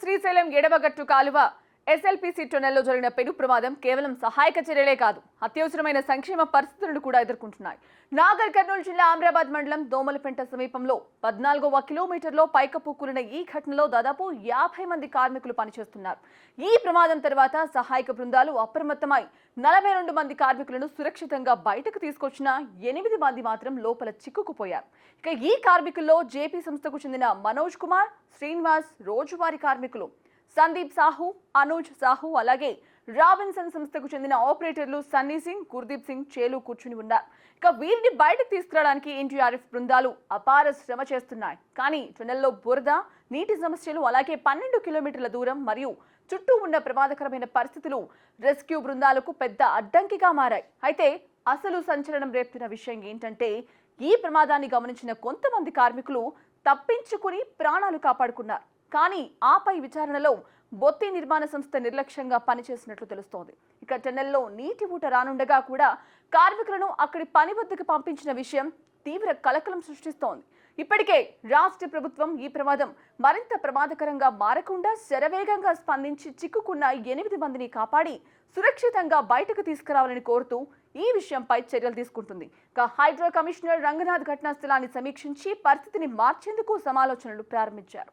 శ్రీశైలం ఎడమగట్టు కాలువ. ఎస్ఎల్పిసి టొనెల్లో జరిగిన పెను ప్రమాదం కేవలం సహాయక చర్యలే కాదు అత్యవసరమైన సంక్షేమ పరిస్థితులను కూడా ఎదుర్కొంటున్నాయి. నాగర్ కర్నూలు జిల్లా ఆమ్రాబాద్ మండలం దోమలపెంట సమీపంలో పద్నాలుగవ కిలోమీటర్లో పైకప్పు కూలిన ఈ ఘటనలో దాదాపు యాభై మంది కార్మికులు పనిచేస్తున్నారు. ఈ ప్రమాదం తర్వాత సహాయక బృందాలు అప్రమత్తమై నలభై రెండు మంది కార్మికులను సురక్షితంగా బయటకు తీసుకొచ్చిన ఎనిమిది మంది మాత్రం లోపల చిక్కుకుపోయారు. ఇక ఈ కార్మికుల్లో జేపీ సంస్థకు చెందిన మనోజ్ కుమార్ శ్రీనివాస్ రోజువారీ కార్మికులు. సందీప్ సాహు అనూజ్ సాహు అలాగే రాబిన్సన్ సంస్థకు చెందిన ఆపరేటర్లు సన్నీ సింగ్ గుర్దీప్ సింగ్ చేలు కూర్చుని ఉన్నారు. ఇక వీరిని బయటకు తీసుకురావడానికి ఎన్టీఆర్ఎఫ్ బృందాలు అపార శ్రమ చేస్తున్నాయి. కానీ టన్నెల్లో బురద నీటి సమస్యలు అలాగే పన్నెండు కిలోమీటర్ల దూరం మరియు చుట్టూ ఉన్న ప్రమాదకరమైన పరిస్థితులు రెస్క్యూ బృందాలకు పెద్ద అడ్డంకిగా మారాయి. అయితే అసలు సంచలనం రేపుతున్న విషయం ఏంటంటే ఈ ప్రమాదాన్ని గమనించిన కొంతమంది కార్మికులు తప్పించుకుని ప్రాణాలు కాపాడుకున్నారు. కానీ ఆపై విచారణలో బొత్తి నిర్మాణ సంస్థ నిర్లక్ష్యంగా పనిచేసినట్లు తెలుస్తోంది. ఇక టెన్నెల్లో నీటి ఊట రానుండగా కూడా కార్మికులను అక్కడి పని వద్దకు పంపించిన విషయం తీవ్ర కలకలం సృష్టిస్తోంది. ఇప్పటికే రాష్ట్ర ప్రభుత్వం ఈ ప్రమాదం మరింత ప్రమాదకరంగా మారకుండా శరవేగంగా స్పందించి చిక్కుకున్న ఎనిమిది మందిని కాపాడి సురక్షితంగా బయటకు తీసుకురావాలని కోరుతూ ఈ విషయంపై చర్యలు తీసుకుంటుంది. ఇక హైడ్రో కమిషనర్ రంగనాథ్ ఘటనా స్థలాన్ని సమీక్షించి పరిస్థితిని మార్చేందుకు సమాలోచనలు ప్రారంభించారు.